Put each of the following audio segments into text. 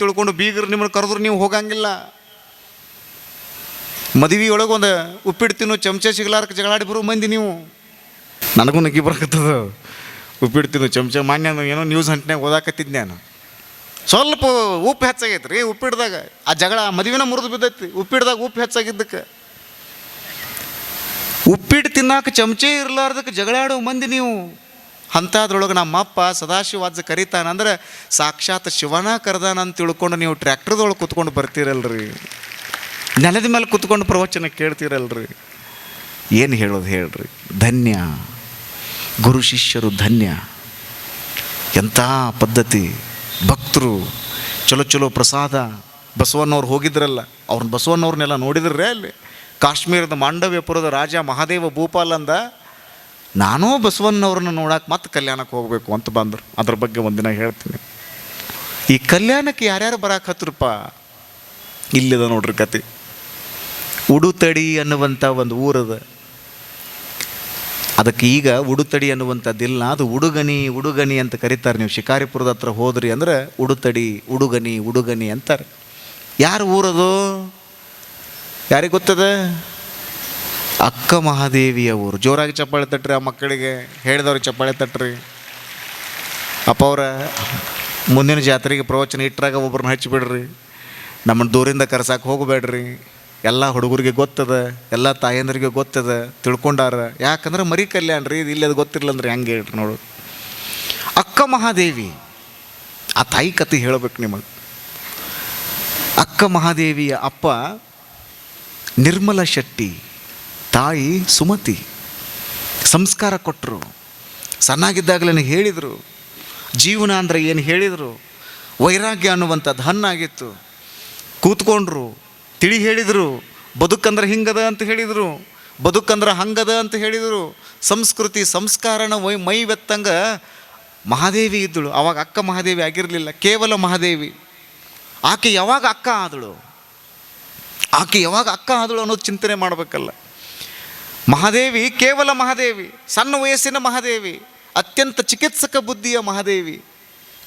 ತಿಳ್ಕೊಂಡು ಬೀಗರು ನಿಮ್ಮನ್ನು ಕರೆದ್ರು ನೀವು ಹೋಗಂಗಿಲ್ಲ. ಮದುವೆ ಒಳಗೆ ಒಂದು ಉಪ್ಪಿಟ್ಟು ತಿನ್ನು, ಚಮಚ ಸಿಗ್ಲಾರಕ್ಕೆ ಜಗಳಾಡಿ ಬರೋ ಮಂದಿ ನೀವು. ನನಗೂ ನುಗ್ಗಿ ಬರಕತ್ತದ. ಉಪ್ಪಿಟ್ಟು ತಿನ್ನು, ಚಮಚ, ಮಾನ್ಯ ಏನೋ ನ್ಯೂಸ್ ಹಂಟ್ನಾಗ ಓದಾಕತ್ತಿದ್ದೆ ನಾನು. ಸ್ವಲ್ಪ ಉಪ್ಪು ಹೆಚ್ಚಾಗೈತೆ ರೀ ಉಪ್ಪಿಡ್ದಾಗ ಆ ಜಗಳ ಮದುವೆನ ಮುರಿದು ಬಿದ್ದೈತಿ ಉಪ್ಪಿಡ್ದಾಗ ಉಪ್ಪು ಹೆಚ್ಚಾಗಿದ್ದಕ್ಕೆ. ಉಪ್ಪಿಟ್ಟು ತಿನ್ನಾಕ ಚಮಚೆ ಇರಲಾರ್ದಕ್ಕೆ ಜಗಳಾಡೋ ಮಂದಿ ನೀವು. ಅಂಥದ್ರೊಳಗೆ ನಮ್ಮಪ್ಪ ಸದಾಶಿವಾಜ ಕರೀತಾನಂದ್ರೆ ಸಾಕ್ಷಾತ್ ಶಿವನ ಕರೆದಾನ ಅಂತ ತಿಳ್ಕೊಂಡು ನೀವು ಟ್ರ್ಯಾಕ್ಟರ್ದೊಳಗೆ ಕುತ್ಕೊಂಡು ಬರ್ತೀರಲ್ರಿ. ನೆಲದ ಮೇಲೆ ಕುತ್ಕೊಂಡು ಪ್ರವಚನ ಕೇಳ್ತೀರಲ್ರಿ. ಏನು ಹೇಳೋದು ಹೇಳ್ರಿ. ಧನ್ಯ. ಗುರು ಶಿಷ್ಯರು ಧನ್ಯ. ಎಂಥ ಪದ್ಧತಿ. ಭಕ್ತರು. ಚಲೋ ಚಲೋ ಪ್ರಸಾದ. ಬಸವಣ್ಣವ್ರು ಹೋಗಿದ್ರಲ್ಲ, ಅವ್ರನ್ನ ಬಸವಣ್ಣವ್ರನ್ನೆಲ್ಲ ನೋಡಿದ್ರೇ ಅಲ್ಲಿ. ಕಾಶ್ಮೀರದ ಮಾಂಡವ್ಯಪುರದ ರಾಜ ಮಹಾದೇವ ಭೂಪಾಲ್ ಅಂದ ನಾನೂ ಬಸವಣ್ಣವ್ರನ್ನ ನೋಡಕ್ಕೆ ಮತ್ತೆ ಕಲ್ಯಾಣಕ್ಕೆ ಹೋಗಬೇಕು ಅಂತ ಬಂದರು. ಅದ್ರ ಬಗ್ಗೆ ಒಂದಿನ ಹೇಳ್ತೀನಿ. ಈ ಕಲ್ಯಾಣಕ್ಕೆ ಯಾರ್ಯಾರು ಬರಾಕತ್ರಪ್ಪ ಇಲ್ಲಿದೆ ನೋಡ್ರಿ ಕತೆ ಉಡುತಡಿ ಅನ್ನುವಂಥ ಒಂದು ಊರದ. ಅದಕ್ಕೆ ಈಗ ಉಡುತಡಿ ಅನ್ನುವಂಥದ್ದಿಲ್ಲ. ಅದು ಉಡುಗನಿ ಉಡುಗನಿ ಅಂತ ಕರೀತಾರೆ. ನೀವು ಶಿಕಾರಿಪುರದ ಹತ್ರ ಹೋದ್ರಿ ಅಂದ್ರೆ ಉಡುತಡಿ ಉಡುಗನಿ ಉಡುಗನಿ ಅಂತಾರೆ. ಯಾರು ಊರದು? ಯಾರಿಗೆ ಗೊತ್ತದ? ಅಕ್ಕ ಮಹಾದೇವಿಯ ಊರು. ಜೋರಾಗಿ ಚಪ್ಪಾಳೆ ತಟ್ರಿ ಆ ಮಕ್ಕಳಿಗೆ. ಹೇಳಿದವ್ರಿಗೆ ಚಪ್ಪಾಳೆ ತಟ್ರಿ. ಅಪ್ಪ ಅವರ ಮುಂದಿನ ಜಾತ್ರೆಗೆ ಪ್ರವಚನ ಇಟ್ಟರಾಗ ಒಬ್ರನ್ನ ಹಚ್ಚಿಬಿಡ್ರಿ ನಮ್ಮನ್ನು ದೂರಿಂದ ಕರ್ಸಕ್ಕೆ ಹೋಗಬೇಡ್ರಿ. ಎಲ್ಲ ಹುಡುಗರಿಗೆ ಗೊತ್ತದ, ಎಲ್ಲ ತಾಯಂದ್ರಿಗೆ ಗೊತ್ತದ, ತಿಳ್ಕೊಂಡಾರ. ಯಾಕಂದ್ರೆ ಮರಿ ಕಲ್ಯಾಣ ರೀ, ಇದು ಅದು ಗೊತ್ತಿರಲಿಲ್ಲ ಅಂದ್ರೆ ಹೆಂಗೆ ಹೇಳ್ರಿ ನೋಡು. ಅಕ್ಕ ಮಹಾದೇವಿ. ಆ ತಾಯಿ ಕತೆ ಹೇಳ್ಬೇಕು ನಿಮಗೆ. ಅಕ್ಕ ಮಹಾದೇವಿಯ ಅಪ್ಪ ನಿರ್ಮಲ ಶೆಟ್ಟಿ. ತಾಯಿ ಸುಮತಿ ಸಂಸ್ಕಾರ ಕೊಟ್ಟರು ಸಣ್ಣಾಗಿದ್ದಾಗಲೇ ಹೇಳಿದರು. ಜೀವನ ಅಂದರೆ ಏನು ಹೇಳಿದರು? ವೈರಾಗ್ಯ ಅನ್ನುವಂಥದ್ದು ಹಣ್ಣಾಗಿತ್ತು ಕೂತ್ಕೊಂಡ್ರು. ತಿಳಿ ಹೇಳಿದರು. ಬದುಕಂದ್ರೆ ಹಿಂಗದ ಅಂತ ಹೇಳಿದರು. ಬದುಕಂದ್ರೆ ಹಂಗದ ಅಂತ ಹೇಳಿದರು. ಸಂಸ್ಕೃತಿ, ಸಂಸ್ಕಾರನ ವೈ ಮೈ ಬೆತ್ತಂಗ ಮಹಾದೇವಿ ಇದ್ದಳು. ಅವಾಗ ಅಕ್ಕ ಮಹಾದೇವಿ ಆಗಿರಲಿಲ್ಲ. ಕೇವಲ ಮಹಾದೇವಿ. ಆಕೆ ಯಾವಾಗ ಅಕ್ಕ ಆದಳು? ಆಕೆ ಯಾವಾಗ ಅಕ್ಕ ಆದಳು ಅನ್ನೋದು ಚಿಂತನೆ ಮಾಡಬೇಕಲ್ಲ. ಮಹಾದೇವಿ, ಕೇವಲ ಮಹಾದೇವಿ, ಸಣ್ಣ ವಯಸ್ಸಿನ ಮಹಾದೇವಿ, ಅತ್ಯಂತ ಚಿಕಿತ್ಸಕ ಬುದ್ಧಿಯ ಮಹಾದೇವಿ,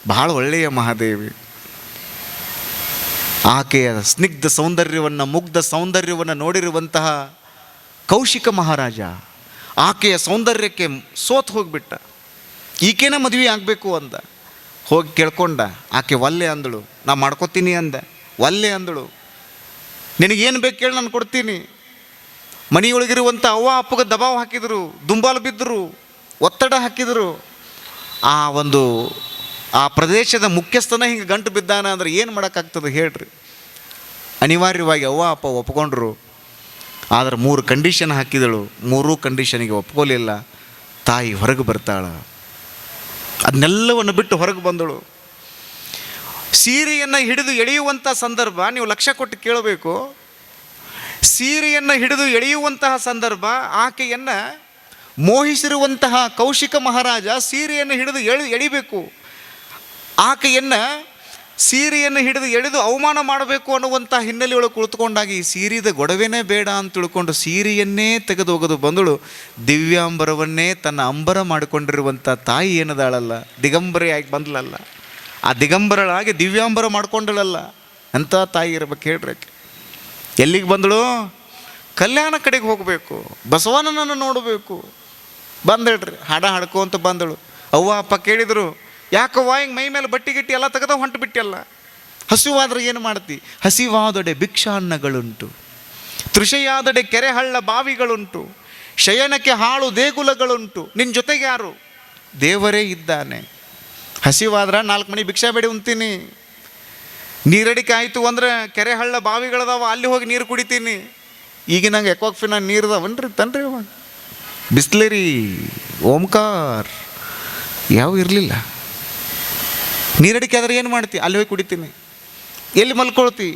ಬಹಳ ಒಳ್ಳೆಯ ಮಹಾದೇವಿ. ಆಕೆಯ ಸ್ನಿಗ್ಧ ಸೌಂದರ್ಯವನ್ನು, ಮುಗ್ಧ ಸೌಂದರ್ಯವನ್ನು ನೋಡಿರುವಂತಹ ಕೌಶಿಕ ಮಹಾರಾಜ ಆಕೆಯ ಸೌಂದರ್ಯಕ್ಕೆ ಸೋತು ಹೋಗಿಬಿಟ್ಟ. ಈಕೆನ ಮದುವೆ ಆಗಬೇಕು ಅಂದ. ಹೋಗಿ ಕೇಳ್ಕೊಂಡ, ಆಕೆ ಒಲ್ಲೆ ಅಂದಳು. ನಾ ಮಾಡ್ಕೋತೀನಿ ಅಂದ. ಒಲ್ಲೆ ಅಂದಳು. ನಿನಗೇನು ಬೇಕು ಕೇಳಿ ನಾನು ಕೊಡ್ತೀನಿ. ಮನೆಯೊಳಗಿರುವಂಥ ಅವ್ವ ಅಪ್ಪಗೆ ದಬಾವ್ ಹಾಕಿದರು, ದುಂಬಾಲು ಬಿದ್ದರು ಒತ್ತಡ ಹಾಕಿದರು. ಆ ಒಂದು ಆ ಪ್ರದೇಶದ ಮುಖ್ಯಸ್ಥನ ಹಿಂಗೆ ಗಂಟು ಬಿದ್ದಾನ ಅಂದ್ರೆ ಏನು ಮಾಡೋಕ್ಕಾಗ್ತದೆ ಹೇಳ್ರಿ. ಅನಿವಾರ್ಯವಾಗಿ ಅವ್ವ, ಅಪ್ಪ ಒಪ್ಕೊಂಡ್ರು. ಆದರೆ ಮೂರು ಕಂಡೀಷನ್ ಹಾಕಿದಳು. ಮೂರೂ ಕಂಡೀಷನಿಗೆ ಒಪ್ಕೋಲಿಲ್ಲ. ತಾಯಿ ಹೊರಗೆ ಬರ್ತಾಳ. ಅದನ್ನೆಲ್ಲವನ್ನು ಬಿಟ್ಟು ಹೊರಗೆ ಬಂದಳು. ಸೀರೆಯನ್ನು ಹಿಡಿದು ಎಳೆಯುವಂಥ ಸಂದರ್ಭ ನೀವು ಲಕ್ಷ್ಯ ಕೊಟ್ಟು ಕೇಳಬೇಕು. ಸೀರೆಯನ್ನು ಹಿಡಿದು ಎಳೆಯುವಂತಹ ಸಂದರ್ಭ, ಆಕೆಯನ್ನು ಮೋಹಿಸಿರುವಂತಹ ಕೌಶಿಕ ಮಹಾರಾಜ ಸೀರೆಯನ್ನು ಹಿಡಿದು ಎಳಿ, ಎಳಿಬೇಕು. ಆಕೆಯನ್ನು ಸೀರೆಯನ್ನು ಹಿಡಿದು ಎಳೆದು ಅವಮಾನ ಮಾಡಬೇಕು ಅನ್ನುವಂಥ ಹಿನ್ನೆಲೆಯೊಳಗೆ ಕುಳಿತುಕೊಂಡಾಗ ಈ ಸೀರೆದ ಗೊಡವೆನೇ ಬೇಡ ಅಂತ ತಿಳ್ಕೊಂಡು ಸೀರೆಯನ್ನೇ ತೆಗೆದು ಹೋಗೋದು ಬಂದಳು. ದಿವ್ಯಾಂಬರವನ್ನೇ ತನ್ನ ಅಂಬರ ಮಾಡಿಕೊಂಡಿರುವಂಥ ತಾಯಿ ಏನದಾಳಲ್ಲ? ದಿಗಂಬರೇ ಆಗಿ ಬಂದಳಲ್ಲ ಆ ದಿಗಂಬರಳಾಗಿ ದಿವ್ಯಾಂಬರ ಮಾಡ್ಕೊಂಡಳಲ್ಲ? ಅಂಥ ತಾಯಿ ಇರ್ಬೇಕು ಹೇಳ್ರಿ ಆಕೆ. ಎಲ್ಲಿಗೆ ಬಂದಳು? ಕಲ್ಯಾಣ ಕಡೆಗೆ ಹೋಗಬೇಕು. ಬಸವಣ್ಣನನ್ನು ನೋಡಬೇಕು. ಬಂದಳ್ರಿ ಹಾಡ ಹಾಡ್ಕೊಂತ ಬಂದಳು. ಅವ್ವ, ಅಪ್ಪ ಕೇಳಿದರು, ಯಾಕವ್ವ, ಹಿಂಗೆ ಮೈ ಮೇಲೆ ಬಟ್ಟಿ ಗಿಟ್ಟಿ ಎಲ್ಲ ತೆಗೆದ ಹೊಂಟು ಬಿಟ್ಟಿಯಲ್ಲ ಹಸಿವಾದ್ರೆ ಏನು ಮಾಡ್ತಿ? ಹಸಿವಾದೊಡೆ ಭಿಕ್ಷಾನ್ನಗಳುಂಟು. ತೃಷೆಯಾದಡೆ ಕೆರೆ ಹಳ್ಳ ಬಾವಿಗಳುಂಟು. ಶಯನಕ್ಕೆ ಹಾಳು ದೇಗುಲಗಳುಂಟು. ನಿನ್ನ ಜೊತೆಗೆ ಯಾರು ದೇವರೇ ಇದ್ದಾನೆ. ಹಸಿವಾದ್ರೆ ನಾಲ್ಕು ಮನೆ ಭಿಕ್ಷಾ ಬೇಡಿ ಉಣ್ತೀನಿ ನೀರಡಿಕೆ ಆಯಿತು ಅಂದ್ರೆ ಕೆರೆ ಹಳ್ಳ ಬಾವಿಗಳದಾವ, ಅಲ್ಲಿ ಹೋಗಿ ನೀರು ಕುಡಿತೀನಿ. ಈಗ ನಂಗೆ ಎಕ್ವಾಕ್ಫಿನ ನೀರು ಅದಾವನ್ರಿ ತನ್ರಿ ಬಿಸ್ಲೇರಿ, ಓಂಕಾರ್, ಯಾವ ಇರಲಿಲ್ಲ. ನೀರಡಿಕೆ ಆದರೆ ಏನು ಮಾಡ್ತಿ? ಅಲ್ಲಿ ಹೋಗಿ ಕುಡಿತೀನಿ. ಎಲ್ಲಿ ಮಲ್ಕೊಳ್ತಿ?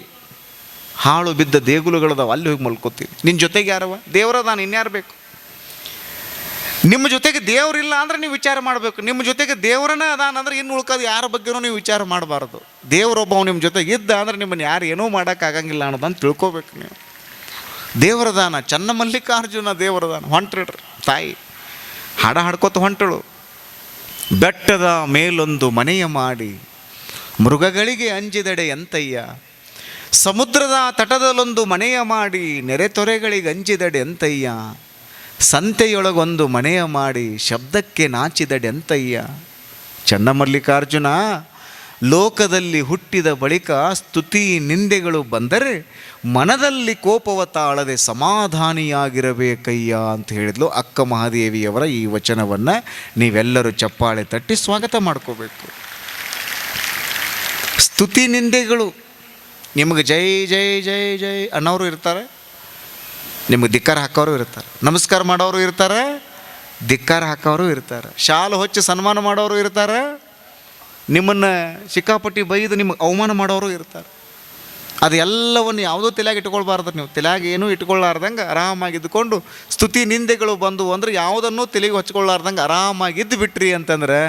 ಹಾಳು ಬಿದ್ದ ದೇಗುಲಗಳದಾವ, ಅಲ್ಲಿ ಹೋಗಿ ಮಲ್ಕೋತೀನಿ ನಿನ್ನ ಜೊತೆಗೆ ಯಾರವ? ದೇವರದಾನ, ಇನ್ಯಾರು ಬೇಕು? ನಿಮ್ಮ ಜೊತೆಗೆ ದೇವರಿಲ್ಲ ಅಂದ್ರೆ ನೀವು ವಿಚಾರ ಮಾಡಬೇಕು. ನಿಮ್ಮ ಜೊತೆಗೆ ದೇವರನ್ನ ಅದಾನ ಅಂದ್ರೆ ಇನ್ನು ಉಳ್ಕೋದು ಯಾರ ಬಗ್ಗೆನೂ ನೀವು ವಿಚಾರ ಮಾಡಬಾರ್ದು. ದೇವರೊಬ್ಬ ನಿಮ್ಮ ಜೊತೆಗೆ ಇದ್ದ ಅಂದರೆ ನಿಮ್ಮನ್ನು ಯಾರು ಏನೂ ಮಾಡೋಕ್ಕಾಗಂಗಿಲ್ಲ ಅನ್ನೋದನ್ನು ತಿಳ್ಕೊಬೇಕು ನೀವು. ದೇವರದಾನ ಚನ್ನ ಮಲ್ಲಿಕಾರ್ಜುನ ದೇವರದಾನ ಹೊಂಟ್ರಿಡ್ರಿ, ತಾಯಿ. ಹಾಡ ಹಾಡ್ಕೋತ ಹೊಂಟಳು. ಬೆಟ್ಟದ ಮೇಲೊಂದು ಮನೆಯ ಮಾಡಿ, ಮೃಗಗಳಿಗೆ ಅಂಜಿದಡೆ ಎಂತಯ್ಯ. ಸಮುದ್ರದ ತಟದಲ್ಲೊಂದು ಮನೆಯ ಮಾಡಿ ನೆರೆತೊರೆಗಳಿಗೆ ಅಂಜಿದಡೆ ಎಂತಯ್ಯ. ಸಂತೆಯೊಳಗೊಂದು ಮನೆಯ ಮಾಡಿ ಶಬ್ದಕ್ಕೆ ನಾಚಿದಡೆ ಎಂತಯ್ಯ ಚನ್ನಮಲ್ಲಿಕಾರ್ಜುನ, ಲೋಕದಲ್ಲಿ ಹುಟ್ಟಿದ ಬಳಿಕ ಸ್ತುತಿ ನಿಂದೆಗಳು ಬಂದರೆ ಮನದಲ್ಲಿ ಕೋಪವ ತಾಳದೆ ಸಮಾಧಾನಿಯಾಗಿರಬೇಕಯ್ಯ ಅಂತ ಹೇಳಿದ್ಲು ಅಕ್ಕ ಮಹಾದೇವಿಯವರ ಈ ವಚನವನ್ನು. ನೀವೆಲ್ಲರೂ ಚಪ್ಪಾಳೆ ತಟ್ಟಿ ಸ್ವಾಗತ ಮಾಡ್ಕೋಬೇಕು. ಸ್ತುತಿ ನಿಂದೆಗಳು. ನಿಮಗೆ ಜೈ ಜೈ ಜೈ ಜೈ ಅನ್ನೋರು ಇರ್ತಾರೆ. ನಿಮಗೆ ಧಿಕ್ಕಾರ ಹಾಕೋರು ಇರ್ತಾರೆ. ನಮಸ್ಕಾರ ಮಾಡೋರು ಇರ್ತಾರೆ, ಧಿಕ್ಕಾರ ಹಾಕೋರು ಇರ್ತಾರೆ. ಶಾಲು ಹೊಚ್ಚಿ ಸನ್ಮಾನ ಮಾಡೋರು ಇರ್ತಾರೆ, ನಿಮ್ಮನ್ನು ಸಿಕ್ಕಾಪಟ್ಟಿ ಬೈದು ನಿಮಗೆ ಅವಮಾನ ಮಾಡೋರು ಇರ್ತಾರೆ. ಅದೆಲ್ಲವನ್ನು ಯಾವುದೋ ತಲೆಯಾಗಿ ಇಟ್ಕೊಳ್ಬಾರ್ದು. ನೀವು ತಲೆಯಾಗಿ ಏನೂ ಇಟ್ಕೊಳ್ಳಾರ್ದಂಗೆ ಆರಾಮಾಗಿದ್ದುಕೊಂಡು ಸ್ತುತಿ ನಿಂದೆಗಳು ಬಂದು ಅಂದ್ರೆ ಯಾವುದನ್ನು ತಲೆಗೆ ಹಚ್ಕೊಳ್ಳಾರ್ದಂಗೆ ಆರಾಮಾಗಿದ್ದು ಬಿಟ್ರಿ ಅಂತಂದ್ರೆ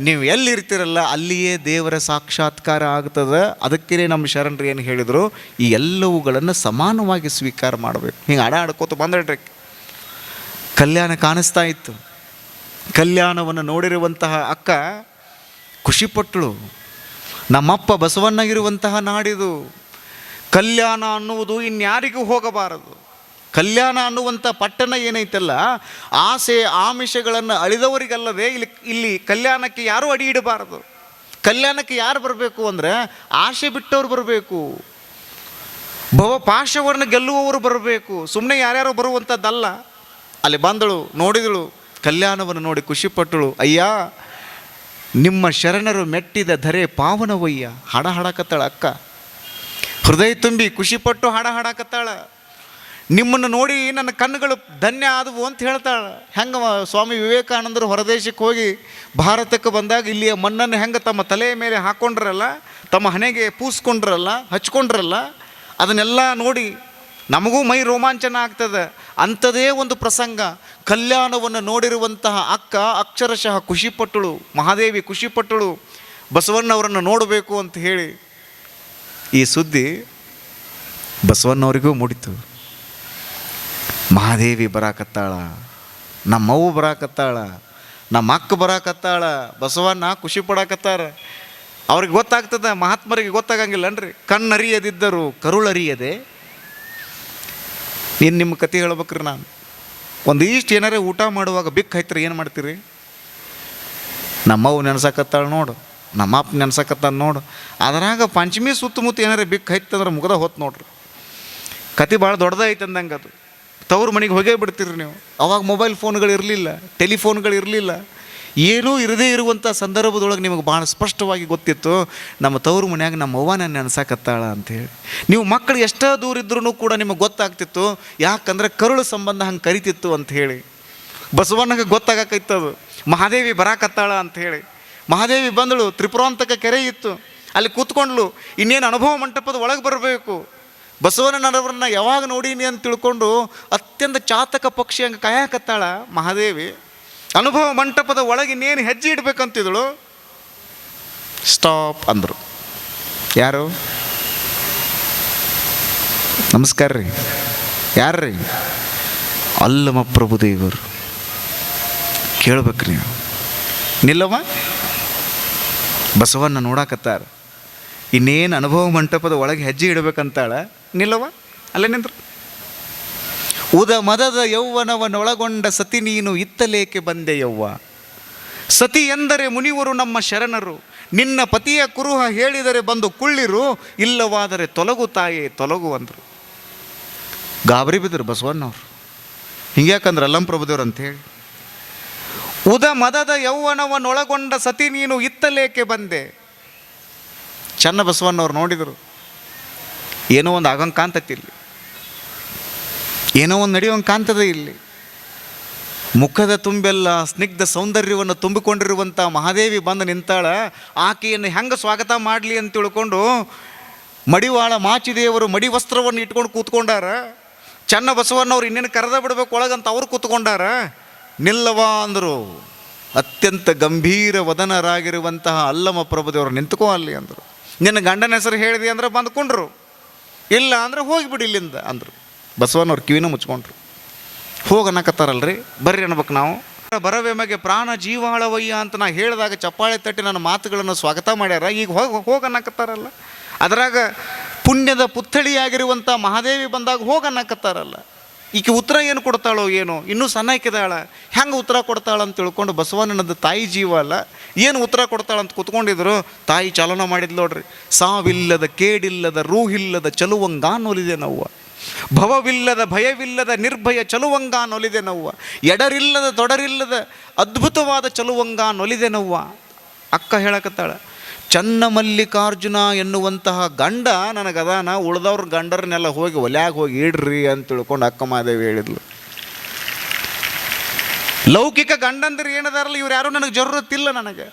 ನೀವು ಎಲ್ಲಿರ್ತೀರಲ್ಲ ಅಲ್ಲಿಯೇ ದೇವರ ಸಾಕ್ಷಾತ್ಕಾರ ಆಗ್ತದೆ. ಅದಕ್ಕೇ ನಮ್ಮ ಶರಣರು ಏನು ಹೇಳಿದರು? ಈ ಎಲ್ಲವುಗಳನ್ನು ಸಮಾನವಾಗಿ ಸ್ವೀಕಾರ ಮಾಡಬೇಕು. ಹಿಂಗೆ ಅಡ ಆಡ್ಕೋತ ಬಂದ್ರಿ ಕಲ್ಯಾಣ ಕಾಣಿಸ್ತಾ ಇತ್ತು. ಕಲ್ಯಾಣವನ್ನು ನೋಡಿರುವಂತಹ ಅಕ್ಕ ಖುಷಿಪಟ್ಟಳು. ನಮ್ಮಪ್ಪ ಬಸವಣ್ಣಗಿರುವಂತಹ ನಾಡಿದು. ಕಲ್ಯಾಣ ಅನ್ನುವುದು ಇನ್ಯಾರಿಗೂ ಹೋಗಬಾರದು. ಕಲ್ಯಾಣ ಅನ್ನುವಂಥ ಪಟ್ಟಣ ಏನೈತಲ್ಲ, ಆಸೆ ಆಮಿಷಗಳನ್ನು ಅಳಿದವರಿಗಲ್ಲದೆ ಇಲ್ಲಿ ಇಲ್ಲಿ ಕಲ್ಯಾಣಕ್ಕೆ ಯಾರೂ ಅಡಿ ಇಡಬಾರದು. ಕಲ್ಯಾಣಕ್ಕೆ ಯಾರು ಬರಬೇಕು ಅಂದರೆ ಆಸೆ ಬಿಟ್ಟವ್ರು ಬರಬೇಕು. ಭವ ಪಾಶವನ್ನು ಗೆಲ್ಲುವವರು ಬರಬೇಕು. ಸುಮ್ಮನೆ ಯಾರ್ಯಾರು ಬರುವಂಥದ್ದಲ್ಲ. ಅಲ್ಲಿ ಬಂದಳು, ನೋಡಿದಳು, ಕಲ್ಯಾಣವನ್ನು ನೋಡಿ ಖುಷಿಪಟ್ಟಳು ಅಯ್ಯ, ನಿಮ್ಮ ಶರಣರು ಮೆಟ್ಟಿದ ಧರೆ ಪಾವನವಯ್ಯ ಹಾಡ ಹಾಡಕತ್ತಾಳ ಅಕ್ಕ. ಹೃದಯ ತುಂಬಿ ಖುಷಿಪಟ್ಟು ಹಾಡ ಹಾಡಾಕತ್ತಾಳ. ನಿಮ್ಮನ್ನು ನೋಡಿ ನನ್ನ ಕಣ್ಣುಗಳು ಧನ್ಯ ಆದವು ಅಂತ ಹೇಳ್ತಾಳೆ. ಹೆಂಗೆ ಸ್ವಾಮಿ ವಿವೇಕಾನಂದರು ಹೊರದೇಶಕ್ಕೆ ಹೋಗಿ ಭಾರತಕ್ಕೆ ಬಂದಾಗ ಇಲ್ಲಿಯ ಮಣ್ಣನ್ನು ಹೆಂಗೆ ತಮ್ಮ ತಲೆಯ ಮೇಲೆ ಹಾಕ್ಕೊಂಡ್ರಲ್ಲ ತಮ್ಮ ಹಣೆಗೆ ಪೂಸ್ಕೊಂಡ್ರಲ್ಲ, ಹಚ್ಕೊಂಡ್ರಲ್ಲ, ಅದನ್ನೆಲ್ಲ ನೋಡಿ ನಮಗೂ ಮೈ ರೋಮಾಂಚನ ಆಗ್ತದೆ. ಅಂಥದೇ ಒಂದು ಪ್ರಸಂಗ. ಕಲ್ಯಾಣವನ್ನು ನೋಡಿರುವಂತಹ ಅಕ್ಕ ಅಕ್ಷರಶಃ ಖುಷಿಪಟ್ಟಳು ಮಹಾದೇವಿ ಖುಷಿಪಟ್ಟಳು ಬಸವಣ್ಣವರನ್ನು ನೋಡಬೇಕು ಅಂತ ಹೇಳಿ ಈ ಸುದ್ದಿ ಬಸವಣ್ಣವರಿಗೂ ಮುಡಿತು. ಮಹಾದೇವಿ ಬರಾಕತ್ತಾಳ ನಮ್ಮವ್ವ ಬರಾಕತ್ತಾಳ ನಮ್ಮ ಅಕ್ಕ ಬರಾಕತ್ತಾಳ ಬಸವಣ್ಣ ಖುಷಿ ಪಡಾಕತ್ತಾರ. ಅವ್ರಿಗೆ ಗೊತ್ತಾಗ್ತದ, ಮಹಾತ್ಮರಿಗೆ ಗೊತ್ತಾಗಂಗಿಲ್ಲನ್ರಿ. ಕಣ್ಣರಿಯದಿದ್ದರು ಕರುಳರಿಯದೆ. ಏನು ನಿಮ್ಮ ಕತೆ ಹೇಳ್ಬೇಕ್ರಿ ನಾನು. ಒಂದು ಇಷ್ಟು ಏನಾರೇ ಊಟ ಮಾಡುವಾಗ ಬಿಕ್ ಹೈತ್ರಿ ಏನು ಮಾಡ್ತೀರಿ? ನಮ್ಮವ್ವ ನೆನೆಸಾಕತ್ತಾಳ ನೋಡು. ನಮ್ಮ ಅಪ್ಪ ನೆನ್ಸಕತ್ತಾನ ನೋಡು. ಅದ್ರಾಗ ಪಂಚಮಿ ಸುತ್ತಮುತ್ತ ಏನಾರ ಬಿಕ್ಕ ಹೈತಂದ್ರೆ ಮುಗದ ಹೊತ್ತು ನೋಡ್ರಿ. ಕತೆ ಭಾಳ ದೊಡ್ಡದೈತೆ ಅಂದಂಗೆ ಅದು. ತವ್ರ ಮನೆಗೆ ಹೋಗೇ ಬಿಡ್ತೀರಿ ನೀವು. ಅವಾಗ ಮೊಬೈಲ್ ಫೋನ್ಗಳು ಇರಲಿಲ್ಲ, ಟೆಲಿಫೋನ್ಗಳು ಇರಲಿಲ್ಲ. ಏನೂ ಇರದೇ ಇರುವಂಥ ಸಂದರ್ಭದೊಳಗೆ ನಿಮಗೆ ಭಾಳ ಸ್ಪಷ್ಟವಾಗಿ ಗೊತ್ತಿತ್ತು, ನಮ್ಮ ತವರು ಮನ್ಯಾಗ ನಮ್ಮ ಅವ್ವನ ನನ್ನ ಅಂತೇಳಿ ನೀವು ಮಕ್ಕಳು ಎಷ್ಟೋ ದೂರ ಇದ್ರೂ ಕೂಡ ನಿಮಗೆ ಗೊತ್ತಾಗ್ತಿತ್ತು, ಯಾಕಂದ್ರೆ ಕರುಳು ಸಂಬಂಧ ಹಂಗೆ ಕರಿತಿತ್ತು ಅಂತ ಹೇಳಿ. ಬಸವಣ್ಣಗೆ ಗೊತ್ತಾಗಕ್ಕೈತದು ಮಹಾದೇವಿ ಬರಾಕತ್ತಾಳ ಅಂತ ಹೇಳಿ. ಮಹಾದೇವಿ ಬಂದಳು, ತ್ರಿಪುರಾಂತಕ ಕೆರೆ ಇತ್ತು. ಅಲ್ಲಿ ಕೂತ್ಕೊಂಡ್ಳು, ಇನ್ನೇನು ಅನುಭವ ಮಂಟಪದ ಒಳಗೆ ಬರಬೇಕು? ಬಸವಣ್ಣನವರನ್ನ ಯಾವಾಗ ನೋಡೀನಿ ಅಂತ ತಿಳ್ಕೊಂಡು ಅತ್ಯಂತ ಚಾತಕ ಪಕ್ಷಿ ಹಂಗೆ ಕಾಯಕತ್ತಾಳ ಮಹಾದೇವಿ. ಅನುಭವ ಮಂಟಪದ ಒಳಗೆ ಇನ್ನೇನು ಹೆಜ್ಜೆ ಇಡ್ಬೇಕಂತಿದ್ದಳು ಸ್ಟಾಪ್ ಅಂದರು. ಯಾರು? ನಮಸ್ಕಾರ ರೀ. ಯಾರ್ರೀ ಅಲ್ಲಮ ಪ್ರಭುದೇವರು. ಕೇಳ್ಬೇಕ್ರಿ ನೀವು. ನಿಲ್ಲವ ಬಸವನ್ನ ನೋಡಾಕತ್ತಾರ. ಇನ್ನೇನು ಅನುಭವ ಮಂಟಪದ ಒಳಗೆ ಹೆಜ್ಜೆ ಇಡಬೇಕಂತಾಳ? ನಿಲ್ಲವ ಅಲ್ಲೇ ನಿಂದ್ರು ಉದ ಮದದ ಯೌವನವನ್ನೊಳಗೊಂಡ ಸತಿ ನೀನು ಇತ್ತಲೇಕೆ ಬಂದೆ ಯವ್ವ. ಸತಿ ಎಂದರೆ ಮುನಿವರು ನಮ್ಮ ಶರಣರು. ನಿನ್ನ ಪತಿಯ ಕುರುಹ ಹೇಳಿದರೆ ಬಂದು ಕುಳ್ಳಿರು, ಇಲ್ಲವಾದರೆ ತೊಲಗು ತಾಯೇ ತೊಲಗು ಅಂದರು. ಗಾಬರಿ ಬಿದ್ದರು ಬಸವಣ್ಣವ್ರು. ಹಿಂಗ್ಯಾಕಂದ್ರೆ ಅಲ್ಲಂ ಪ್ರಭುದೇವ್ರು ಅಂತ ಹೇಳಿ ಉದ ಮದದ ಯೌವನವನ್ನೊಳಗೊಂಡ ಸತಿ ನೀನು ಇತ್ತಲೇಕೆ ಬಂದೆ? ಚನ್ನ ಬಸವಣ್ಣವ್ರು ನೋಡಿದರು, ಏನೋ ಒಂದು ಆಗಂಗೆ ಕಾಣ್ತೈತಿ ಇಲ್ಲಿ ಏನೋ ಒಂದು ನಡೆಯೋಂಗೆ ಕಾಣ್ತದೆ ಇಲ್ಲಿ. ಮುಖದ ತುಂಬೆಲ್ಲ, ಸ್ನಿಗ್ಧ ಸೌಂದರ್ಯವನ್ನು ತುಂಬಿಕೊಂಡಿರುವಂಥ ಮಹಾದೇವಿ ಬಂದು ನಿಂತಾಳ, ಆಕೆಯನ್ನು ಹೆಂಗೆ ಸ್ವಾಗತ ಮಾಡಲಿ ಅಂತ ತಿಳ್ಕೊಂಡು ಮಡಿವಾಳ ಮಾಚಿದೇವರು ಮಡಿ ವಸ್ತ್ರವನ್ನು ಇಟ್ಕೊಂಡು ಕೂತ್ಕೊಂಡಾರ ಚನ್ನ ಬಸವಣ್ಣವ್ರು ಇನ್ನೇನು ಕರೆದ ಬಿಡಬೇಕು ಒಳಗಂತ ಅವ್ರು ಕೂತ್ಕೊಂಡಾರ ನಿಲ್ಲವ ಅಂದರು. ಅತ್ಯಂತ ಗಂಭೀರ ವದನರಾಗಿರುವಂತಹ ಅಲ್ಲಮ ಪ್ರಭುದೇವರು ನಿಂತ್ಕೋ ಅಲ್ಲಿ ಅಂದರು. ನಿನ್ನ ಗಂಡನ ಹೆಸರು ಹೇಳಿದೆ ಅಂದ್ರೆ ಬಂದ್ಕೊಂಡ್ರು. ಇಲ್ಲ ಅಂದ್ರೆ ಹೋಗಿಬಿಡಿ ಇಲ್ಲಿಂದ ಅಂದರು. ಬಸವನವ್ರು ಕಿವಿನ ಮುಚ್ಕೊಂಡ್ರು. ಹೋಗಿ ಅನ್ನಕತ್ತಾರಲ್ರಿ? ಬರ್ರಿ ಅನ್ಬೇಕು ನಾವು. ಬರವೆಮಗೆ ಪ್ರಾಣ ಜೀವಾಳವಯ್ಯ ಅಂತ ನಾ ಹೇಳಿದಾಗ ಚಪ್ಪಾಳೆ ತಟ್ಟಿ ನನ್ನ ಮಾತುಗಳನ್ನು ಸ್ವಾಗತ ಮಾಡ್ಯಾರ. ಈಗ ಹೋಗಿ ಹೋಗನ್ನಕತ್ತಾರಲ್ಲ ಅದರಾಗ ಪುಣ್ಯದ ಪುತ್ಥಳಿಯಾಗಿರುವಂಥ ಮಹಾದೇವಿ ಬಂದಾಗ ಹೋಗನ್ನಕತ್ತಾರಲ್ಲ ಈಕೆ ಉತ್ತರ ಏನು ಕೊಡ್ತಾಳೋ ಏನೋ, ಇನ್ನೂ ಸಣ್ಣಕ್ಕಿದಾಳ ಹೆಂಗೆ ಉತ್ತರ ಕೊಡ್ತಾಳ ಅಂತ ತಿಳ್ಕೊಂಡು ಬಸವಣ್ಣನದ್ದು ತಾಯಿ ಜೀವ ಅಲ್ಲ, ಏನು ಉತ್ತರ ಕೊಡ್ತಾಳ ಅಂತ ಕುತ್ಕೊಂಡಿದ್ರು, ತಾಯಿ ಚಾಲನ ಮಾಡಿದ್ಲು ನೋಡ್ರಿ. ಸಾವಿಲ್ಲದ ಕೇಡಿಲ್ಲದ ರೂಹಿಲ್ಲದ ಚಲುವಂಗಾನೊಲಿದೆ ನೊಲಿದೆ ನೋವ್ವ. ಭವವಿಲ್ಲದ ಭಯವಿಲ್ಲದ ನಿರ್ಭಯ ಚಲುವಂಗ ನೊಲಿದೆ ನೋವ್ವ. ಎಡರಿಲ್ಲದ ತೊಡರಿಲ್ಲದ ಅದ್ಭುತವಾದ ಚಲುವಂಗ ನೊಲಿದೆ ನೋವ್ವ. ಅಕ್ಕ ಹೇಳಕತ್ತಾಳ ಚನ್ನ ಮಲ್ಲಿಕಾರ್ಜುನ ಎನ್ನುವಂತಹ ಗಂಡ ನನಗದಾನ, ಉಳ್ದವ್ರ ಗಂಡರನ್ನೆಲ್ಲ ಹೋಗಿ ಒಲ್ಯಾಗ ಹೋಗಿ ಇಡ್ರಿ ಅಂತ ತಿಳ್ಕೊಂಡು ಅಕ್ಕ ಮಾದೇವಿ ಹೇಳಿದ್ಲು. ಲೌಕಿಕ ಗಂಡಂದ್ರೆ ಏನದಾರಲ್ಲ ಇವ್ರು ಯಾರು ನನಗೆ ಜರುರತ್ತಿಲ್ಲ ನನಗೆ.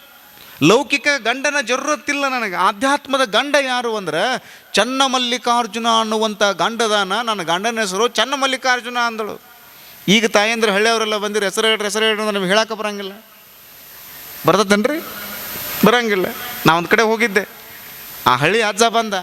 ಲೌಕಿಕ ಗಂಡನ ಜರುರತ್ತಿಲ್ಲ ನನಗೆ. ಆಧ್ಯಾತ್ಮದ ಗಂಡ ಯಾರು ಅಂದ್ರೆ ಚನ್ನ ಮಲ್ಲಿಕಾರ್ಜುನ ಅನ್ನುವಂಥ ಗಂಡದಾನ, ನನ್ನ ಗಂಡನ ಹೆಸರು ಚನ್ನ ಮಲ್ಲಿಕಾರ್ಜುನ ಅಂದಳು. ಈಗ ತಾಯಂದ್ರೆ ಹಳ್ಳಿಯವರೆಲ್ಲ ಬಂದಿರು, ಹೆಸರು ಹೇಳ್ರಿ ಹೆಸರು ಹೇಳ್ರಿ ನಮ್ಗೆ ಹೇಳಕ್ಕೆ ಬರಂಗಿಲ್ಲ. ಬರ್ತದನ್ರಿ ಬರಂಗಿಲ್ಲ. ನಾ ಒಂದು ಕಡೆ ಹೋಗಿದ್ದೆ. ಆ ಹಳ್ಳಿ ಅಜ್ಜ ಬಂದ.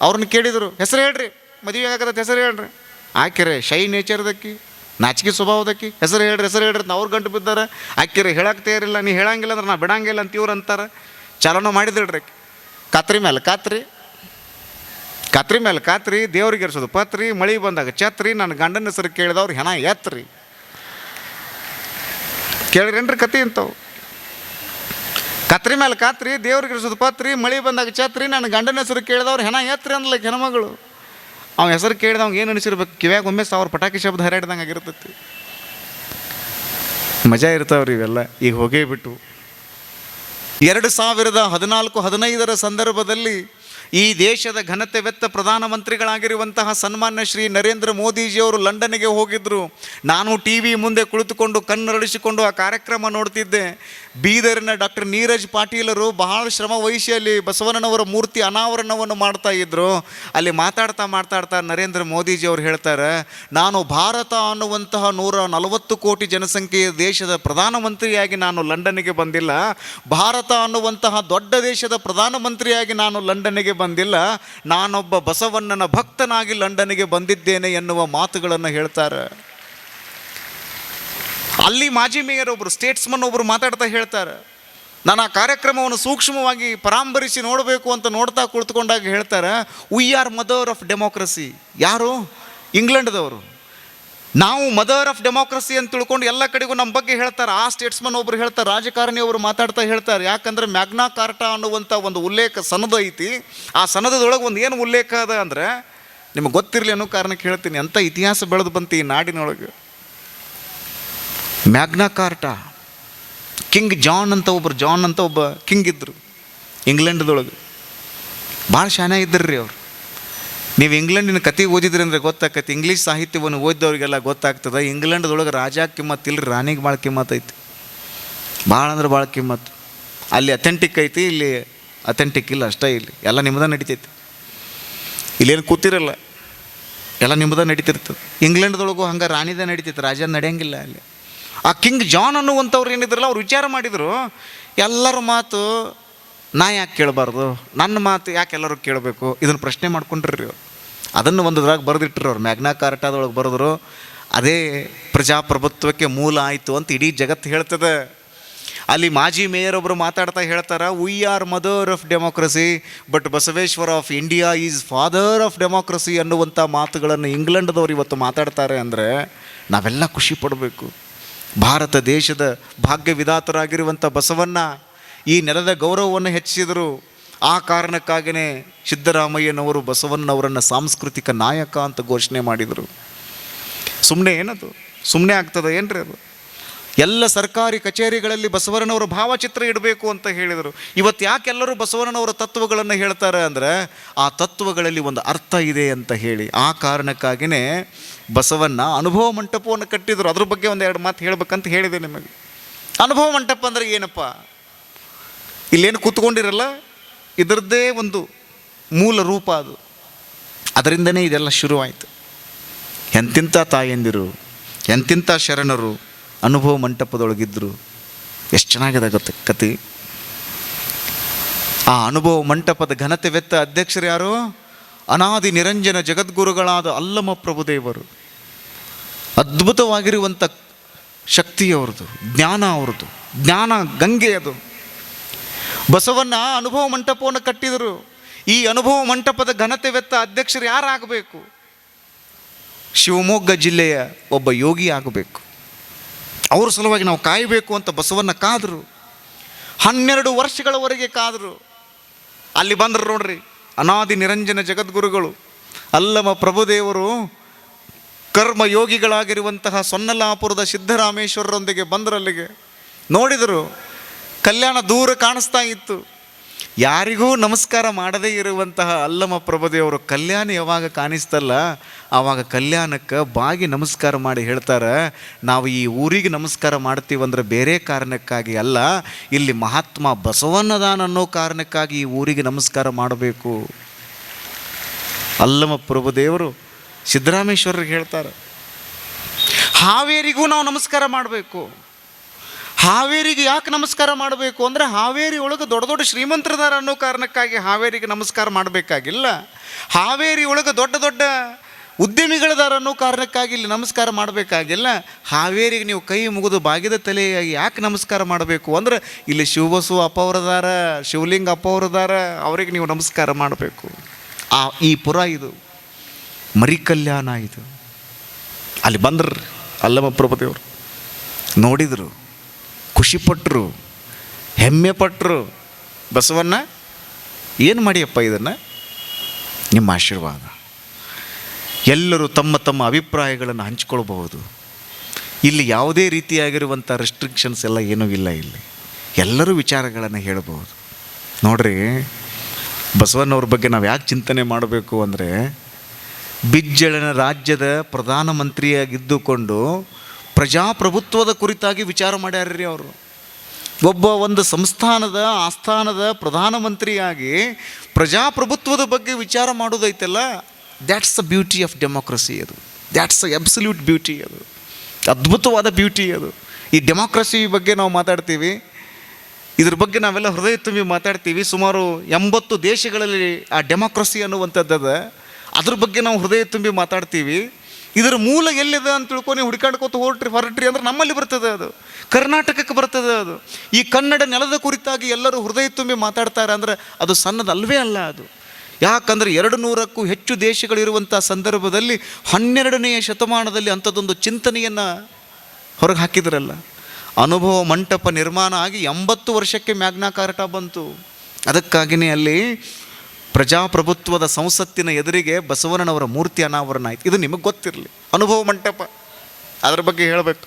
ಅವ್ರನ್ನ ಕೇಳಿದರು, ಹೆಸರು ಹೇಳ್ರಿ ಮದುವೆ ಆಗತ್ತೆ ಹೆಸರು ಹೇಳ್ರಿ. ಆಕೆರೆ, ಶೈ ನೇಚರ್ದಕ್ಕಿ, ನಾಚಿಕೆ ಸ್ವಭಾವದಕ್ಕಿ, ಹೆಸರು ಹೇಳ್ರಿ ಹೆಸರು ಹೇಳ್ರಿ ಅವ್ರು ಗಂಟು ಬಿದ್ದಾರೆ. ಆಕೆರೆ ಹೇಳಕ್ಕೆ ತಯಾರಿಲ್ಲ, ನೀ ಹೇಳಂಗಿಲ್ಲ ಅಂದ್ರೆ ನಾ ಬಿಡಂಗಿಲ್ಲ ಅಂತ ಇವ್ರು ಅಂತಾರೆ. ಚಲನ ಮಾಡಿದ್ರಿ ಆಕಿ. ಕಾತ್ರಿ ಮೇಲೆ ಕಾತ್ರಿ. ಕಾತ್ರಿ ಮೇಲೆ ಕಾತ್ರಿ, ದೇವ್ರಿಗೆ ಇರ್ಸೋದು ಪತ್ರಿ, ಮಳೆ ಬಂದಾಗ ಛತ್ರಿ ನನ್ನ ಗಂಡನ ಹೆಸರು ಕೇಳಿದವ್ರು ಹೆಣ ಎತ್ರಿ. ಕೇಳಿರೇನ್ರಿ ಕತಿ ಇಂಥವು. ಕತ್ರಿ ಮೇಲೆ ಕಾತ್ರಿ, ದೇವ್ರಿಗೆ ಇರಿಸೋದು ಪತ್ರಿ, ಮಳೆ ಬಂದಾಗ ಚಾತ್ರಿ ನನ್ನ ಗಂಡನ ಹೆಸರು ಕೇಳಿದವ್ರು, ಹೆಣ ಎತ್ರಿ ಅಂದ್ಲಕ್ಕೆ ಹೆಣ್ಮಗಳು. ಅವ್ನ ಹೆಸರು ಕೇಳಿದವ್ ಏನು ಅನಿಸಿರ್ಬೇಕು? ಕಿವ್ಯಾಗ ಒಮ್ಮೆ ಸಾವಿರ ಪಟಾಕಿ ಶಬ್ದ ಹರಡಿದಂಗೆ ಆಗಿರ್ತೈತಿ. ಮಜಾ ಇರ್ತಾವ್ರಿ ಇವೆಲ್ಲ. ಈಗ ಹೋಗೇ ಬಿಟ್ಟು. ಎರಡು ಸಾವಿರದ ಹದಿನಾಲ್ಕು, ಹದಿನೈದರ ಸಂದರ್ಭದಲ್ಲಿ ಈ ದೇಶದ ಘನತೆ ಘನತೆವೆತ್ತ ಪ್ರಧಾನಮಂತ್ರಿಗಳಾಗಿರುವಂತಹ ಸನ್ಮಾನ್ಯ ಶ್ರೀ ನರೇಂದ್ರ ಮೋದಿಜಿಯವರು ಲಂಡನ್ಗೆ ಹೋಗಿದ್ದರು ನಾನು ಟಿ ವಿ ಮುಂದೆ ಕುಳಿತುಕೊಂಡು ಕಣ್ಣರಳಿಸಿಕೊಂಡು ಆ ಕಾರ್ಯಕ್ರಮ ನೋಡ್ತಿದ್ದೆ. ಬೀದರಿನ ಡಾಕ್ಟರ್ ನೀರಜ್ ಪಾಟೀಲರು ಬಹಳ ಶ್ರಮ ವಹಿಸಿ ಅಲ್ಲಿ ಬಸವಣ್ಣನವರ ಮೂರ್ತಿ ಅನಾವರಣವನ್ನು ಮಾಡ್ತಾ ಇದ್ರು. ಅಲ್ಲಿ ಮಾತಾಡ್ತಾ ಮಾತಾಡ್ತಾ ನರೇಂದ್ರ ಮೋದಿಜಿ ಅವರು ಹೇಳ್ತಾರೆ, ನಾನು ಭಾರತ ಅನ್ನುವಂತಹ ನೂರ ನಲವತ್ತು ಕೋಟಿ ಜನಸಂಖ್ಯೆಯ ದೇಶದ ಪ್ರಧಾನಮಂತ್ರಿಯಾಗಿ ನಾನು ಲಂಡನ್ಗೆ ಬಂದಿಲ್ಲ. ಭಾರತ ಅನ್ನುವಂತಹ ದೊಡ್ಡ ದೇಶದ ಪ್ರಧಾನಮಂತ್ರಿಯಾಗಿ ನಾನು ಲಂಡನ್ಗೆ ಬಂದಿಲ್ಲ. ನಾನೊಬ್ಬ ಬಸವಣ್ಣನ ಭಕ್ತನಾಗಿ ಲಂಡನ್ಗೆ ಬಂದಿದ್ದೇನೆ ಎನ್ನುವ ಮಾತುಗಳನ್ನು ಹೇಳ್ತಾರೆ. ಅಲ್ಲಿ ಮಾಜಿ ಮೇಯರ್ ಒಬ್ಬರು ಸ್ಟೇಟ್ಸ್ಮನ್ ಒಬ್ಬರು ಮಾತಾಡ್ತಾ ಹೇಳ್ತಾರೆ. ನಾನು ಆ ಕಾರ್ಯಕ್ರಮವನ್ನು ಸೂಕ್ಷ್ಮವಾಗಿ ಪರಾಂಬರಿಸಿ ನೋಡಬೇಕು ಅಂತ ನೋಡ್ತಾ ಕುಳಿತುಕೊಂಡಾಗ ಹೇಳ್ತಾರೆ we are mother of democracy ಯಾರು? ಇಂಗ್ಲೆಂಡ್ದವರು. ನಾವು ಮದರ್ ಆಫ್ ಡೆಮೋಕ್ರಸಿ ಅಂತ ತಿಳ್ಕೊಂಡು ಎಲ್ಲ ಕಡೆಗೂ ನಮ್ಮ ಬಗ್ಗೆ ಹೇಳ್ತಾರೆ. ಆ ಸ್ಟೇಟ್ಸ್ಮನ್ ಒಬ್ರು ಹೇಳ್ತಾರೆ, ರಾಜಕಾರಣಿ ಅವರು ಮಾತಾಡ್ತಾ ಹೇಳ್ತಾರೆ. ಯಾಕಂದ್ರೆ ಮ್ಯಾಗ್ನಾ ಕಾರ್ಟಾ ಅನ್ನುವಂಥ ಒಂದು ಉಲ್ಲೇಖ ಸನದ ಐತಿ. ಆ ಸನದದೊಳಗೆ ಒಂದು ಏನು ಉಲ್ಲೇಖ ಅದ ಅಂದರೆ, ನಿಮಗೆ ಗೊತ್ತಿರಲಿ ಅನ್ನೋ ಕಾರಣಕ್ಕೆ ಹೇಳ್ತೀನಿ. ಅಂಥ ಇತಿಹಾಸ ಬೆಳೆದು ಬಂತು ಈ ನಾಡಿನೊಳಗೆ. Magna Carta. ಕಿಂಗ್ ಜಾನ್ ಅಂತ ಒಬ್ಬರು ಜಾನ್ ಅಂತ ಒಬ್ಬ ಕಿಂಗ್ ಇದ್ದರು ಇಂಗ್ಲೆಂಡ್ದೊಳಗೆ. ಭಾಳ ಶಾನೆ ಇದ್ದರು ರೀ ಅವರು. ನೀವು ಇಂಗ್ಲೆಂಡಿನ ಕತೆ ಓದಿದ್ರಿ ಅಂದರೆ ಗೊತ್ತಾಕೈತಿ, ಇಂಗ್ಲೀಷ್ ಸಾಹಿತ್ಯವನ್ನು ಓದಿದವ್ರಿಗೆಲ್ಲ ಗೊತ್ತಾಗ್ತದೆ, ಇಂಗ್ಲೆಂಡ್ದೊಳಗೆ ರಾಜಾ ಕಿಮ್ಮತ್ತು ಇಲ್ಲರಿ ರಾಣಿಗೆ ಭಾಳ ಕಿಮ್ಮತ್ತು ಐತಿ. ಭಾಳ ಅಂದ್ರೆ ಭಾಳ ಕಿಮ್ಮತ್ತು ಅಲ್ಲಿ ಅಥೆಂಟಿಕ್ ಐತಿ, ಇಲ್ಲಿ ಅಥೆಂಟಿಕ್ ಇಲ್ಲ ಅಷ್ಟೇ ಇಲ್ಲಿ, ಎಲ್ಲ ನಿಮ್ಮದ ನಡಿತೈತಿ. ಇಲ್ಲೇನು ಕೂತಿರಲ್ಲ, ಎಲ್ಲ ನಿಮ್ಮದ ನಡೀತಿರ್ತದೆ. ಇಂಗ್ಲೆಂಡ್ದೊಳಗೂ ಹಂಗೆ ರಾಣಿದ ನಡೀತೈತೆ, ರಾಜ ನಡೆಯಂಗಿಲ್ಲ ಅಲ್ಲಿ. ಆ ಕಿಂಗ್ ಜಾನ್ ಅನ್ನುವಂಥವ್ರು ಏನಿದ್ರಲ್ಲ, ಅವ್ರು ವಿಚಾರ ಮಾಡಿದರು. ಎಲ್ಲರ ಮಾತು ನಾ ಯಾಕೆ ಕೇಳಬಾರ್ದು? ನನ್ನ ಮಾತು ಯಾಕೆ ಎಲ್ಲರೂ ಕೇಳಬೇಕು? ಇದನ್ನು ಪ್ರಶ್ನೆ ಮಾಡ್ಕೊಂಡ್ರಿ ಅದನ್ನು ಒಂದ್ರಾಗ ಬರೆದಿಟ್ಟರು ಅವ್ರು. ಮ್ಯಾಗ್ನಾ ಕಾರ್ಟಾದೊಳಗೆ ಬರೆದ್ರು, ಅದೇ ಪ್ರಜಾಪ್ರಭುತ್ವಕ್ಕೆ ಮೂಲ ಆಯಿತು ಅಂತ ಇಡೀ ಜಗತ್ತು ಹೇಳ್ತದೆ. ಅಲ್ಲಿ ಮಾಜಿ ಮೇಯರ್ ಒಬ್ಬರು ಮಾತಾಡ್ತಾ ಹೇಳ್ತಾರೆ we are mother of democracy but Basaveshwara of India is father of democracy ಅನ್ನುವಂಥ ಮಾತುಗಳನ್ನು ಇಂಗ್ಲೆಂಡ್ದವ್ರು ಇವತ್ತು ಮಾತಾಡ್ತಾರೆ ಅಂದರೆ, ನಾವೆಲ್ಲ ಖುಷಿ ಪಡಬೇಕು. ಭಾರತ ದೇಶದ ಭಾಗ್ಯ ವಿಧಾತರಾಗಿರುವಂಥ ಬಸವಣ್ಣ ಈ ನೆಲದ ಗೌರವವನ್ನು ಹೆಚ್ಚಿಸಿದರು. ಆ ಕಾರಣಕ್ಕಾಗಿಯೇ ಸಿದ್ದರಾಮಯ್ಯನವರು ಬಸವಣ್ಣವರನ್ನು ಸಾಂಸ್ಕೃತಿಕ ನಾಯಕ ಅಂತ ಘೋಷಣೆ ಮಾಡಿದರು. ಸುಮ್ಮನೆ ಏನದು? ಸುಮ್ಮನೆ ಆಗ್ತದೆ ಏನ್ರಿ ಅದು? ಎಲ್ಲ ಸರ್ಕಾರಿ ಕಚೇರಿಗಳಲ್ಲಿ ಬಸವಣ್ಣನವರ ಭಾವಚಿತ್ರ ಇಡಬೇಕು ಅಂತ ಹೇಳಿದರು. ಇವತ್ತು ಯಾಕೆಲ್ಲರೂ ಬಸವಣ್ಣನವರ ತತ್ವಗಳನ್ನು ಹೇಳ್ತಾರೆ ಅಂದರೆ, ಆ ತತ್ವಗಳಲ್ಲಿ ಒಂದು ಅರ್ಥ ಇದೆ ಅಂತ ಹೇಳಿ. ಆ ಕಾರಣಕ್ಕಾಗಿಯೇ ಬಸವಣ್ಣ ಅನುಭವ ಮಂಟಪವನ್ನು ಕಟ್ಟಿದರು. ಅದ್ರ ಬಗ್ಗೆ ಒಂದು ಎರಡು ಮಾತು ಹೇಳ್ಬೇಕಂತ ಹೇಳಿದೆ ನಿಮಗೆ. ಅನುಭವ ಮಂಟಪ ಅಂದರೆ ಏನಪ್ಪ? ಇಲ್ಲೇನು ಕೂತ್ಕೊಂಡಿರಲ್ಲ? ಇದರದ್ದೇ ಒಂದು ಮೂಲ ರೂಪ ಅದು. ಅದರಿಂದನೇ ಇದೆಲ್ಲ ಶುರುವಾಯಿತು. ಎಂತಿಂಥ ತಾಯಂದಿರು ಎಂತಿಂಥ ಶರಣರು ಅನುಭವ ಮಂಟಪದೊಳಗಿದ್ದರು ಎಷ್ಟು ಚೆನ್ನಾಗಿದೆ ಗೊತ್ತ ಕತೆ. ಆ ಅನುಭವ ಮಂಟಪದ ಘನತೆ ವೆತ್ತ ಅಧ್ಯಕ್ಷರು ಯಾರು? ಅನಾದಿ ನಿರಂಜನ ಜಗದ್ಗುರುಗಳಾದ ಅಲ್ಲಮ ಪ್ರಭುದೇವರು. ಅದ್ಭುತವಾಗಿರುವಂಥ ಶಕ್ತಿ ಅವ್ರದ್ದು, ಜ್ಞಾನ ಅವ್ರದ್ದು, ಜ್ಞಾನ ಗಂಗೆ ಅದು. ಬಸವಣ್ಣ ಅನುಭವ ಮಂಟಪವನ್ನು ಕಟ್ಟಿದರು. ಈ ಅನುಭವ ಮಂಟಪದ ಘನತೆ ವೆತ್ತ ಅಧ್ಯಕ್ಷರು ಯಾರಾಗಬೇಕು? ಶಿವಮೊಗ್ಗ ಜಿಲ್ಲೆಯ ಒಬ್ಬ ಯೋಗಿ ಆಗಬೇಕು. ಅವ್ರ ಸಲುವಾಗಿ ನಾವು ಕಾಯಬೇಕು ಅಂತ ಬಸವನ್ನ ಕಾದರು. ಹನ್ನೆರಡು ವರ್ಷಗಳವರೆಗೆ ಕಾದರು. ಅಲ್ಲಿ ಬಂದರು ನೋಡ್ರಿ, ಅನಾದಿ ನಿರಂಜನ ಜಗದ್ಗುರುಗಳು. ಅಲ್ಲಮ ಪ್ರಭುದೇವರು ಕರ್ಮಯೋಗಿಗಳಾಗಿರುವಂತಹ ಸೊನ್ನಲಾಪುರದ ಸಿದ್ದರಾಮೇಶ್ವರರೊಂದಿಗೆ ಬಂದರು ಅಲ್ಲಿಗೆ ನೋಡಿದರು. ಕಲ್ಯಾಣ ದೂರ ಕಾಣಿಸ್ತಾ ಇತ್ತು. ಯಾರಿಗೂ ನಮಸ್ಕಾರ ಮಾಡದೇ ಇರುವಂತಹ ಅಲ್ಲಮ ಪ್ರಭುದೇವರು ಕಲ್ಯಾಣ ಯಾವಾಗ ಕಾಣಿಸ್ತಲ್ಲ, ಆವಾಗ ಕಲ್ಯಾಣಕ್ಕೆ ಬಾಗಿ ನಮಸ್ಕಾರ ಮಾಡಿ ಹೇಳ್ತಾರೆ, ನಾವು ಈ ಊರಿಗೆ ನಮಸ್ಕಾರ ಮಾಡ್ತೀವಂದ್ರೆ ಬೇರೆ ಕಾರಣಕ್ಕಾಗಿ ಅಲ್ಲ, ಇಲ್ಲಿ ಮಹಾತ್ಮ ಬಸವಣ್ಣದಾನ ಅನ್ನೋ ಕಾರಣಕ್ಕಾಗಿ ಈ ಊರಿಗೆ ನಮಸ್ಕಾರ ಮಾಡಬೇಕು. ಅಲ್ಲಮ ಪ್ರಭುದೇವರು ಸಿದ್ದರಾಮೇಶ್ವರರಿಗೆ ಹೇಳ್ತಾರೆ, ಹಾವೇರಿಗೂ ನಾವು ನಮಸ್ಕಾರ ಮಾಡಬೇಕು. ಹಾವೇರಿಗೆ ಯಾಕೆ ನಮಸ್ಕಾರ ಮಾಡಬೇಕು ಅಂದರೆ ಹಾವೇರಿ ಒಳಗೆ ದೊಡ್ಡ ದೊಡ್ಡ ಶ್ರೀಮಂತರದಾರ ಅನ್ನೋ ಕಾರಣಕ್ಕಾಗಿ ಹಾವೇರಿಗೆ ನಮಸ್ಕಾರ ಮಾಡಬೇಕಾಗಿಲ್ಲ. ಹಾವೇರಿ ಒಳಗೆ ದೊಡ್ಡ ದೊಡ್ಡ ಉದ್ಯಮಿಗಳದಾರ ಅನ್ನೋ ಕಾರಣಕ್ಕಾಗಿ ಇಲ್ಲಿ ನಮಸ್ಕಾರ ಮಾಡಬೇಕಾಗಿಲ್ಲ. ಹಾವೇರಿಗೆ ನೀವು ಕೈ ಮುಗಿದು ಬಾಗಿದ ತಲೆಯಾಗಿ ಯಾಕೆ ನಮಸ್ಕಾರ ಮಾಡಬೇಕು ಅಂದ್ರೆ ಇಲ್ಲಿ ಶಿವಬಸು ಅಪ್ಪವರದಾರ, ಶಿವಲಿಂಗ ಅಪ್ಪವರದಾರ, ಅವರಿಗೆ ನೀವು ನಮಸ್ಕಾರ ಮಾಡಬೇಕು. ಆ ಈ ಪುರ ಇದು ಮರಿ ಕಲ್ಯಾಣ ಇದು. ಅಲ್ಲಿ ಬಂದ್ರಿ ಅಲ್ಲಮ್ಮ ಪ್ರಭುದೇವರು. ನೋಡಿದರು. ಖುಷಿಪಟ್ಟರು ಹೆಮ್ಮೆ ಪಟ್ಟರು ಬಸವಣ್ಣ, ಏನು ಮಾಡಿಯಪ್ಪ ಇದನ್ನು? ನಿಮ್ಮ ಆಶೀರ್ವಾದ. ಎಲ್ಲರೂ ತಮ್ಮ ತಮ್ಮ ಅಭಿಪ್ರಾಯಗಳನ್ನು ಹಂಚ್ಕೊಳ್ಬಹುದು. ಇಲ್ಲಿ ಯಾವುದೇ ರೀತಿಯಾಗಿರುವಂಥ ರೆಸ್ಟ್ರಿಕ್ಷನ್ಸ್ ಎಲ್ಲ ಏನೂ ಇಲ್ಲ ಇಲ್ಲಿ. ಎಲ್ಲರೂ ವಿಚಾರಗಳನ್ನು ಹೇಳಬಹುದು. ನೋಡ್ರಿ, ಬಸವಣ್ಣವ್ರ ಬಗ್ಗೆ ನಾವು ಯಾಕೆ ಚಿಂತನೆ ಮಾಡಬೇಕು ಅಂದರೆ, ಬಿಜ್ಜಳನ ರಾಜ್ಯದ ಪ್ರಧಾನಮಂತ್ರಿಯಾಗಿದ್ದುಕೊಂಡು ಪ್ರಜಾಪ್ರಭುತ್ವದ ಕುರಿತಾಗಿ ವಿಚಾರ ಮಾಡ್ಯಾರ್ರಿ ಅವರು. ಒಬ್ಬ ಒಂದು ಸಂಸ್ಥಾನದ ಆಸ್ಥಾನದ ಪ್ರಧಾನಮಂತ್ರಿಯಾಗಿ ಪ್ರಜಾಪ್ರಭುತ್ವದ ಬಗ್ಗೆ ವಿಚಾರ ಮಾಡೋದೈತಲ್ಲ that's the beauty of democracy ಅದು. ದ್ಯಾಟ್ಸ್ ಅ ಅಬ್ಸಲ್ಯೂಟ್ ಬ್ಯೂಟಿ ಅದು. ಅದ್ಭುತವಾದ ಬ್ಯೂಟಿ ಅದು. ಈ ಡೆಮೋಕ್ರಸಿ ಬಗ್ಗೆ ನಾವು ಮಾತಾಡ್ತೀವಿ, ಇದ್ರ ಬಗ್ಗೆ ನಾವೆಲ್ಲ ಹೃದಯ ತುಂಬಿ ಮಾತಾಡ್ತೀವಿ. ಸುಮಾರು ಎಂಬತ್ತು ದೇಶಗಳಲ್ಲಿ ಆ ಡೆಮೋಕ್ರಸಿ ಅನ್ನುವಂಥದ್ದದ, ಅದ್ರ ಬಗ್ಗೆ ನಾವು ಹೃದಯ ತುಂಬಿ ಮಾತಾಡ್ತೀವಿ. ಇದರ ಮೂಲ ಎಲ್ಲಿದೆ ಅಂತ ತಿಳ್ಕೊಂಡು ಹೋಟ್ರಿ ಹೊರಟ್ರಿ ಹೊರಟ್ರಿ ಅಂದ್ರೆ ನಮ್ಮಲ್ಲಿ ಬರ್ತದೆ ಅದು. ಕರ್ನಾಟಕಕ್ಕೆ ಬರ್ತದೆ ಅದು. ಈ ಕನ್ನಡ ನೆಲದ ಕುರಿತಾಗಿ ಎಲ್ಲರೂ ಹೃದಯ ತುಂಬಿ ಮಾತಾಡ್ತಾರೆ ಅಂದ್ರೆ ಅದು ಸಣ್ಣದಲ್ವೇ ಅಲ್ಲ ಅದು. ಯಾಕಂದರೆ ಎರಡು ನೂರಕ್ಕೂ ಹೆಚ್ಚು ದೇಶಗಳಿರುವಂಥ ಸಂದರ್ಭದಲ್ಲಿ ಹನ್ನೆರಡನೆಯ ಶತಮಾನದಲ್ಲಿ ಅಂಥದ್ದೊಂದು ಚಿಂತನೆಯನ್ನು ಹೊರಗೆ ಹಾಕಿದ್ರಲ್ಲ. ಅನುಭವ ಮಂಟಪ ನಿರ್ಮಾಣ ಆಗಿ ಎಂಬತ್ತು ವರ್ಷಕ್ಕೆ ಮ್ಯಾಗ್ನಾ ಕಾರ್ಟ ಬಂತು. ಅದಕ್ಕಾಗಿಯೇ ಅಲ್ಲಿ ಪ್ರಜಾಪ್ರಭುತ್ವದ ಸಂಸತ್ತಿನ ಎದುರಿಗೆ ಬಸವಣ್ಣನವರ ಮೂರ್ತಿ ಅನಾವರಣ ಆಯಿತು. ಇದು ನಿಮಗೆ ಗೊತ್ತಿರಲಿ. ಅನುಭವ ಮಂಟಪ. ಅದ್ರ ಬಗ್ಗೆ ಹೇಳಬೇಕು.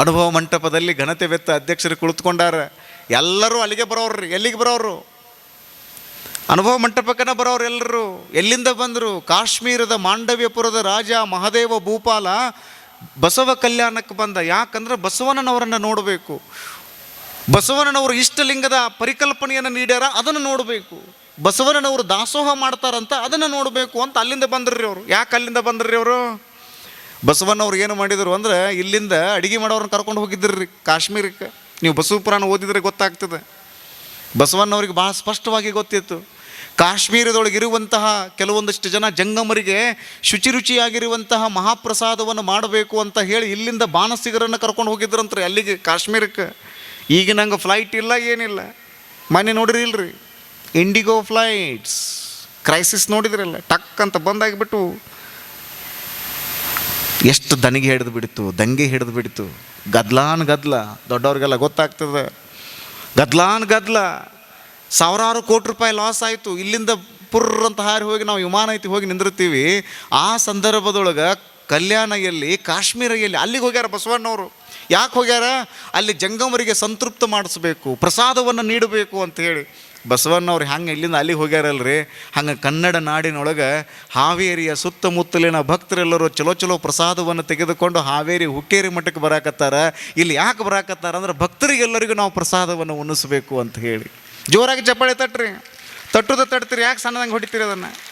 ಅನುಭವ ಮಂಟಪದಲ್ಲಿ ಘನತೆ ವೆತ್ತ ಅಧ್ಯಕ್ಷರು ಕುಳಿತುಕೊಂಡಾರ ಎಲ್ಲರೂ ಅಲ್ಲಿಗೆ ಬರೋರು ಎಲ್ಲಿಗೆ ಬರೋರು? ಅನುಭವ ಮಂಟಪಕ್ಕನ ಬರೋರು ಎಲ್ಲರೂ. ಎಲ್ಲಿಂದ ಬಂದರು? ಕಾಶ್ಮೀರದ ಮಾಂಡವ್ಯಪುರದ ರಾಜ ಮಹಾದೇವ ಭೂಪಾಲ ಬಸವ ಕಲ್ಯಾಣಕ್ಕೆ ಬಂದ. ಯಾಕಂದ್ರೆ ಬಸವಣ್ಣನವರನ್ನು ನೋಡಬೇಕು. ಬಸವಣ್ಣನವರು ಇಷ್ಟಲಿಂಗದ ಪರಿಕಲ್ಪನೆಯನ್ನು ನೀಡ್ಯಾರ, ಅದನ್ನು ನೋಡಬೇಕು. ಬಸವಣ್ಣನವರು ದಾಸೋಹ ಮಾಡ್ತಾರಂತ ಅದನ್ನು ನೋಡಬೇಕು ಅಂತ ಅಲ್ಲಿಂದ ಬಂದ್ರಿ ಅವರು. ಯಾಕೆ ಅಲ್ಲಿಂದ ಬಂದ್ರಿ ಅವರು? ಬಸವಣ್ಣವ್ರು ಏನು ಮಾಡಿದರು ಅಂದ್ರೆ ಇಲ್ಲಿಂದ ಅಡಿಗೆ ಮಾಡೋರನ್ನ ಕರ್ಕೊಂಡು ಹೋಗಿದ್ರಿ ಕಾಶ್ಮೀರಕ್ಕೆ. ನೀವು ಬಸವ ಪುರಾಣ ಓದಿದರೆ ಗೊತ್ತಾಗ್ತದೆ. ಬಸವಣ್ಣವ್ರಿಗೆ ಭಾಳ ಸ್ಪಷ್ಟವಾಗಿ ಗೊತ್ತಿತ್ತು. ಕಾಶ್ಮೀರದೊಳಗೆ ಇರುವಂತಹ ಕೆಲವೊಂದಷ್ಟು ಜನ ಜಂಗಮರಿಗೆ ಶುಚಿ ರುಚಿಯಾಗಿರುವಂತಹ ಮಹಾಪ್ರಸಾದವನ್ನು ಮಾಡಬೇಕು ಅಂತ ಹೇಳಿ ಇಲ್ಲಿಂದ ಬಾಣಸಿಗರನ್ನು ಕರ್ಕೊಂಡು ಹೋಗಿದ್ರಂತ್ರಿ ಅಲ್ಲಿಗೆ ಕಾಶ್ಮೀರಕ್ಕೆ. ಈಗ ನಂಗೆ ಫ್ಲೈಟ್ ಇಲ್ಲ, ಏನಿಲ್ಲ. ಮನೆ ನೋಡಿರಿ ಇಲ್ರಿ. ಇಂಡಿಗೋ ಫ್ಲೈಟ್ಸ್ ಕ್ರೈಸಿಸ್ ನೋಡಿದ್ರಲ್ಲ, ಟಕ್ ಅಂತ ಬಂದಾಗಿಬಿಟ್ಟು ಎಷ್ಟು ದನಿಗೆ ಹಿಡಿದು ಬಿಡ್ತು, ದಂಗೆ ಹಿಡಿದು ಬಿಡ್ತು. ಗದ್ಲಾನ್ ಗದ್ಲ, ದೊಡ್ಡವ್ರಿಗೆಲ್ಲ ಗೊತ್ತಾಗ್ತದೆ. ಗದ್ಲಾನ್ ಗದ್ಲ, ಸಾವಿರಾರು ಕೋಟಿ ರೂಪಾಯಿ ಲಾಸ್ ಆಯಿತು. ಇಲ್ಲಿಂದ ಪುರ್ರ್ ಅಂತ ಹಾರಿ ಹೋಗಿ ನಾವು ವಿಮಾನ ಐತಿ ಹೋಗಿ ನಿಂದಿರ್ತೀವಿ. ಆ ಸಂದರ್ಭದೊಳಗೆ ಕಲ್ಯಾಣ ಎಲ್ಲಿ ಕಾಶ್ಮೀರ ಎಲ್ಲಿ ಅಲ್ಲಿಗೆ ಹೋಗ್ಯಾರ ಬಸವಣ್ಣವರು. ಯಾಕೆ ಹೋಗ್ಯಾರ? ಅಲ್ಲಿ ಜಂಗಮರಿಗೆ ಸಂತೃಪ್ತ ಮಾಡಿಸ್ಬೇಕು, ಪ್ರಸಾದವನ್ನು ನೀಡಬೇಕು ಅಂತ ಹೇಳಿ. ಬಸವಣ್ಣವ್ರು ಹಂಗೆ ಇಲ್ಲಿಂದ ಅಲ್ಲಿಗೆ ಹೋಗ್ಯಾರಲ್ರಿ? ಹಂಗೆ ಕನ್ನಡ ನಾಡಿನೊಳಗೆ ಹಾವೇರಿಯ ಸುತ್ತಮುತ್ತಲಿನ ಭಕ್ತರೆಲ್ಲರೂ ಚಲೋ ಚಲೋ ಪ್ರಸಾದವನ್ನು ತೆಗೆದುಕೊಂಡು ಹಾವೇರಿ ಹುಕ್ಕೇರಿ ಮಠಕ್ಕೆ ಬರಾಕತ್ತಾರ. ಇಲ್ಲಿ ಯಾಕೆ ಬರಾಕತ್ತಾರ ಅಂದ್ರೆ ಭಕ್ತರಿಗೆಲ್ಲರಿಗೂ ನಾವು ಪ್ರಸಾದವನ್ನು ಉಣಿಸ್ಬೇಕು ಅಂತ ಹೇಳಿ. ಜೋರಾಗಿ ಚಪ್ಪಾಳೆ ತಟ್ರಿ. ತಟ್ಟುದ ತಟ್ತೀರಿ, ಯಾಕೆ ಸಣ್ಣದಂಗೆ ಹೊಡಿತೀರಿ ಅದನ್ನು?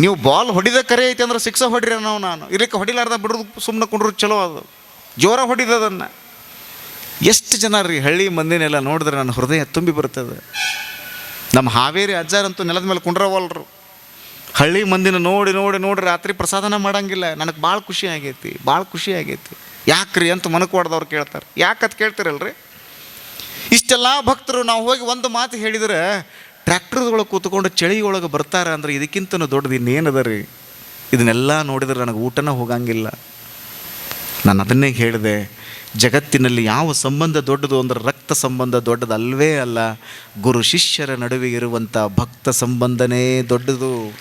ನೀವು ಬಾಲ್ ಹೊಡಿದ ಕರೆ ಐತೆ ಅಂದ್ರೆ ಸಿಕ್ಸ ಹೊಡಿರಿ ನಾವು ನಾನು. ಇರಕ್ಕೆ ಹೊಡಿಲಾರ್ದ ಬಿಡೋದು ಸುಮ್ಮನೆ ಕುಂಡ್ರು ಚಲೋ ಅದು. ಜೋರ ಹೊಡಿದದನ್ನು ಎಷ್ಟು ಜನ ರೀ ಹಳ್ಳಿ ಮಂದಿನೆಲ್ಲ ನೋಡಿದ್ರೆ ನನ್ನ ಹೃದಯ ತುಂಬಿ ಬರ್ತದೆ ನಮ್ಮ ಹಾವೇರಿ ಅಜ್ಜಾರಂತೂ ನೆಲದ ಮೇಲೆ ಕುಂಡ್ರವಲ್ರು. ಹಳ್ಳಿ ಮಂದಿನ ನೋಡಿ ನೋಡಿ ನೋಡಿ ರಾತ್ರಿ ಪ್ರಸಾದನ ಮಾಡಂಗಿಲ್ಲ. ನನಗೆ ಭಾಳ ಖುಷಿ ಆಗೈತಿ ಭಾಳ ಖುಷಿ ಆಗೈತಿ. ಯಾಕ್ರಿ ಅಂತ ಮನಕ್ಕೆ ಹೊಡೆದವ್ರು ಕೇಳ್ತಾರೆ ಅದು ಕೇಳ್ತಿರಲ್ರಿ? ಇಷ್ಟೆಲ್ಲ ಭಕ್ತರು ನಾವು ಹೋಗಿ ಒಂದು ಮಾತು ಹೇಳಿದ್ರೆ ಟ್ರ್ಯಾಕ್ಟರ್ದೊಳಗೆ ಕೂತ್ಕೊಂಡು ಚಳಿ ಒಳಗೆ ಬರ್ತಾರೆ ಅಂದ್ರೆ ಇದಕ್ಕಿಂತನೂ ದೊಡ್ಡದು ಇನ್ನೇನದ ರೀ? ಇದನ್ನೆಲ್ಲ ನೋಡಿದರೆ ನನಗೆ ಊಟನ ಹೋಗಂಗಿಲ್ಲ. ನಾನು ಅದನ್ನೇ ಹೇಳಿದೆ. ಜಗತ್ತಿನಲ್ಲಿ ಯಾವ ಸಂಬಂಧ ದೊಡ್ಡದು ಅಂದರೆ ರಕ್ತ ಸಂಬಂಧ ದೊಡ್ಡದಲ್ವೇ ಅಲ್ಲ. ಗುರು ಶಿಷ್ಯರ ನಡುವೆ ಇರುವಂಥ ಭಕ್ತ ಸಂಬಂಧನೇ ದೊಡ್ಡದು.